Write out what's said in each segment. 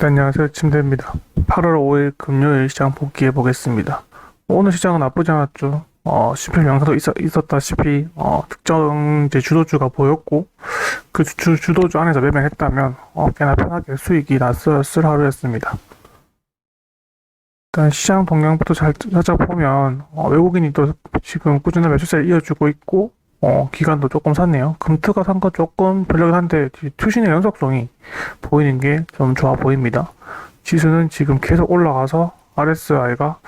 네, 안녕하세요. 침대입니다. 8월 5일 금요일 시장 복귀해 보겠습니다. 오늘 시장은 나쁘지 않았죠. 어, 시편 영상도 있었, 있었 다시피, 어, 특정 이제 주도주가 보였고, 그 주, 주도주 안에서 매매했다면, 어, 꽤나 편하게 수익이 났었을 하루였습니다. 일단 시장 동향부터 잘 찾아보면, 어, 외국인이 또 지금 꾸준한 매수세를 이어주고 있고, 어, 기간도 조금 샀네요. 금트가 산거 조금 별로긴 한데, 투신의 연속성이 보이는 게 좀 좋아 보입니다. 지수는 지금 계속 올라가서 RSI가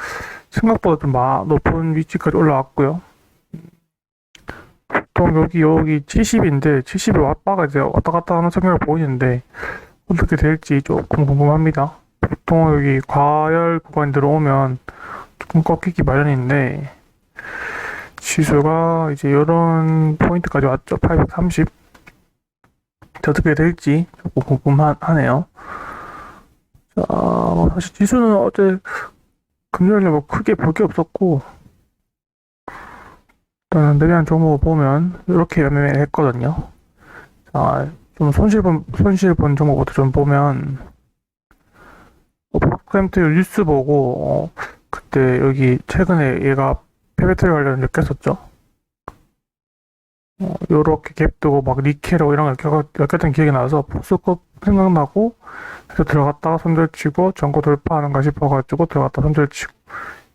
생각보다 좀 마- 높은 위치까지 올라왔고요. 보통 여기 여기 70인데 70을 왔다가 이제 왔다 갔다 하는 성향을 보이는데 어떻게 될지 조금 궁금합니다. 보통 여기 과열 구간 들어오면 조금 꺾이기 마련인데 지수가 이제 이런 포인트까지 왔죠. 830. 어떻게 될지 조금 궁금하네요. 자, 뭐 사실 지수는 어제 금요일에 뭐 크게 볼 게 없었고, 일단 내리한 종목을 보면 이렇게 매매를 했거든요. 자, 좀 손실 본, 손실 본 종목부터 좀 보면, 어, 프로그램트 뉴스 보고, 어, 그때 여기 최근에 얘가 페베트리 관련 느꼈었죠. 어, 요렇게 갭 두고 막 니케로 이런 걸 엮였던 기억이 나서 포스급 생각나고 그래서 들어갔다가 손절치고 전고 돌파하는가 싶어가지고 들어갔다 손절치고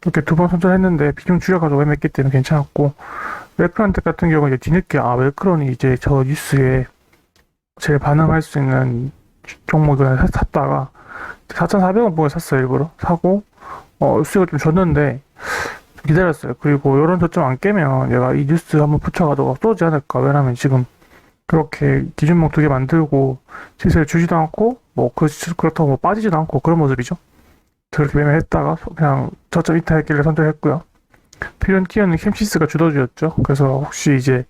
이렇게 두 번 손절했는데 비중 줄여가지고 매매했기 때문에 괜찮았고 웰크런트 같은 경우는 이제 뒤늦게 아 웰크론이 이제 저 뉴스에 제일 반응할 수 있는 종목을 사- 샀다가 4,400원 보고 샀어요 일부러 사고 어 수익을 좀 줬는데 기다렸어요 그리고 이런 저점 안 깨면 얘가 이 뉴스 한번 붙여가지고 쏘지 않을까 왜냐면 지금 그렇게 기준목 두 개 만들고 시세를 주지도 않고 뭐 그 그렇다고 뭐 빠지지도 않고 그런 모습이죠. 그렇게 매매했다가 그냥 저점 이탈했길래 선택했고요. 필연 키어는 캠시스가 주도주였죠. 그래서 혹시 이제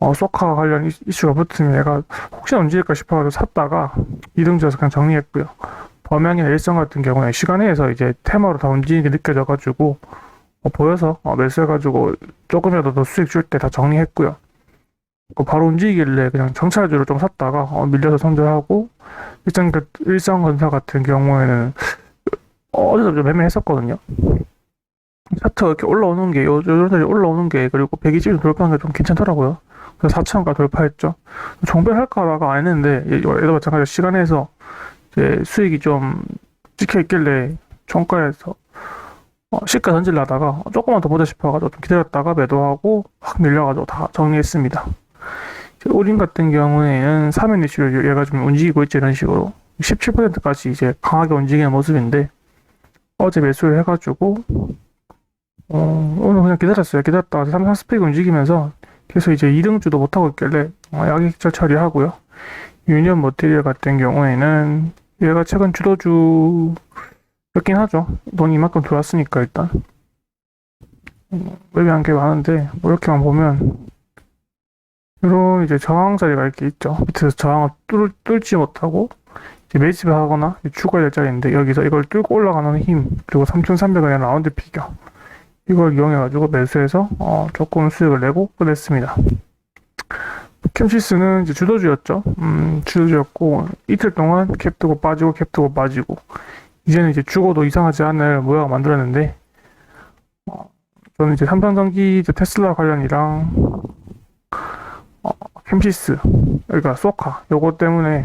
어, 소카 관련 이- 이슈가 붙으면 얘가 혹시나 움직일까 싶어가지고 샀다가 이등주에서 그냥 정리했고요. 범양이나 일성 같은 경우에 시간에서 이제 테마로 다 움직이게 느껴져가지고 어, 보여서 어, 매수해가지고 조금이라도 더 수익 줄 때 다 정리했고요. 어, 바로 움직이길래 그냥 정찰주를 좀 샀다가 어, 밀려서 손절하고 일정 그 일성건설 같은 경우에는 어, 어제도 좀 매매했었거든요. 차트가 이렇게 올라오는 게 요, 요런데 올라오는 게 그리고 120을 돌파한 게 좀 괜찮더라고요. 그래서 4천원가 돌파했죠. 종변할까봐가 안 했는데 얘- 얘도 마찬가지로 시간에서 이제 수익이 좀 찍혀 있길래 종가에서 어, 시가 던질라다가 조금만 더 보자 싶어가지고 좀 기다렸다가 매도하고 확 밀려가지고 다 정리했습니다. 오린 같은 경우에는 3연 이슈를 얘가 좀 움직이고 있죠 이런 식으로. 17%까지 이제 강하게 움직이는 모습인데 어제 매수를 해가지고 어, 오늘 그냥 기다렸어요. 기다렸다가 삼성 스펙이 움직이면서 계속 이제 2등주도 못하고 있길래 어, 약익절 처리하고요. 유니언 모티리얼 같은 경우에는 얘가 최근 주도주 였긴 하죠 돈이 이만큼 들어왔으니까 일단 음, 매매한 게 많은데 뭐 이렇게만 보면 이런 이제 저항 자리가 이렇게 있죠. 밑에서 저항을 뚫, 뚫지 못하고 이제 매집을 하거나 추가해야 될 자리인데 여기서 이걸 뚫고 올라가는 힘 그리고 3,300원의 라운드 피겨 이걸 이용해가지고 매수해서 어, 조금 수익을 내고 끝냈습니다. 캠시스는 이제 주도주였죠. 음, 주도주였고 이틀 동안 캡 뜨고 빠지고 캡 뜨고 빠지고 이제는 이제 죽어도 이상하지 않을 모양을 만들었는데 어, 저는 이제 삼성전기 이제 테슬라 관련이랑 캠시스 그러니까 소카 요거 때문에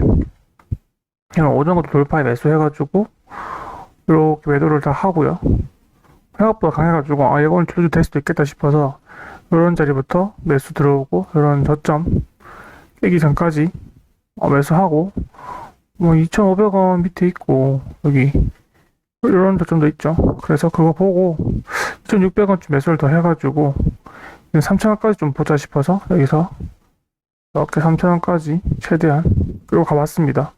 어느 정도 돌파에 매수해가지고 이렇게 매도를 다 하고요. 생각보다 강해가지고 아 이건 주주 될 수도 있겠다 싶어서 이런 자리부터 매수 들어오고 이런 저점 깨기 전까지 어, 매수하고 뭐 2,500원 밑에 있고 여기 이런 저점도 있죠 그래서 그거 보고 2,600원쯤 매수를 더 해가지고 3,000원까지 좀 보자 싶어서 여기서 이렇게 3,000원까지 최대한 끌고 가봤습니다.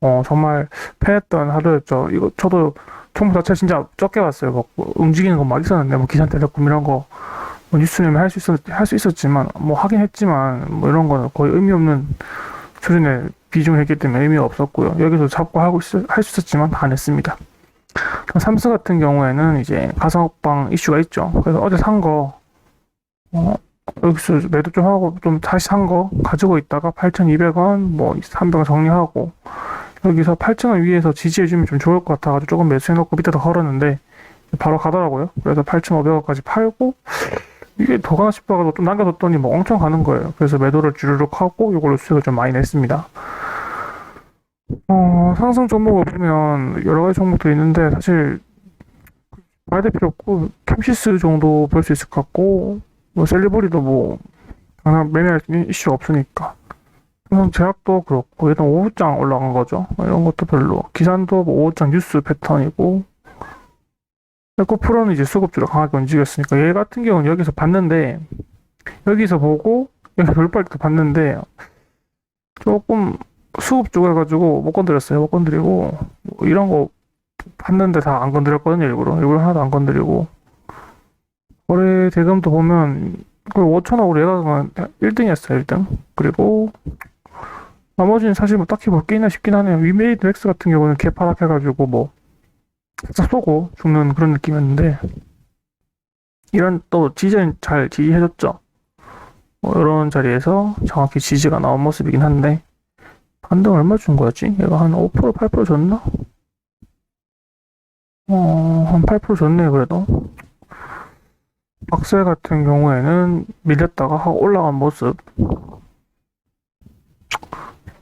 어, 정말 패했던 하루였죠. 이거 저도 총무 자체 진짜 적게 봤어요. 뭐, 뭐 움직이는 건막 있었는데, 뭐 기상텔레콤 이런 거, 뭐 뉴스는 할수 있었, 할수 있었지만, 뭐 하긴 했지만, 뭐 이런 거는 거의 의미 없는 수준의 비중을 했기 때문에 의미가 없었고요. 여기서 잡고 하고 할수 있었지만 안 했습니다. 삼성 같은 경우에는 이제 가상옥방 이슈가 있죠. 그래서 어제 산 거, 어, 여기서 매도 좀 하고 좀 다시 산 거 가지고 있다가 8,200원 뭐 300원 정리하고 여기서 8,000원 위에서 지지해주면 좀 좋을 것 같아가지고 조금 매수해놓고 밑에다 걸었는데 바로 가더라고요. 그래서 8,500원까지 팔고 이게 더 가나 싶어가지고 좀 남겨뒀더니 뭐 엄청 가는 거예요. 그래서 매도를 주르륵 하고 이걸로 수익을 좀 많이 냈습니다. 어, 상승 종목을 보면 여러 가지 종목들이 있는데 사실 봐야 될 필요 없고 캠시스 정도 볼 수 있을 것 같고 뭐 셀리버리도 뭐 당장 매매할 이슈가 없으니까. 그냥 제약도 그렇고 일단 오후장 올라간 거죠. 이런 것도 별로. 기산도 뭐 오후장 뉴스 패턴이고. 에코프로는 이제 수급주로 강하게 움직였으니까 얘 같은 경우는 여기서 봤는데 여기서 보고 여기서 돌발 때 봤는데 조금 수급 쪽 해가지고 못 건드렸어요. 못 건드리고 뭐 이런 거 봤는데 다 안 건드렸거든요 일부러. 일부러 하나도 안 건드리고. 거래 대금도 보면 거의 5천억으로 얘가 1등이었어요 1등. 그리고 나머지는 사실 뭐 딱히 볼 게 있나 싶긴 하네요. 위메이드 엑스 같은 경우는 개파락 해가지고 뭐 살짝 쏘고 죽는 그런 느낌이었는데 이런 또 지지는 잘 지지해줬죠. 뭐 이런 자리에서 정확히 지지가 나온 모습이긴 한데 반등 얼마 준 거였지? 얘가 한 5% 8% 줬나? 어, 한 8% 줬네, 그래도. 박셀 같은 경우에는 밀렸다가 하고 올라간 모습.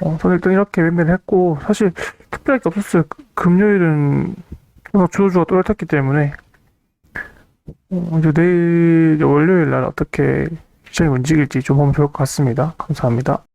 어, 저는 일단 이렇게 매매를 했고, 사실 특별할 게 없었어요. 그- 금요일은 계속 주도주가 또렷했기 때문에, 어, 이제 내일, 월요일 날 어떻게 시장이 움직일지 좀 보면 좋을 것 같습니다. 감사합니다.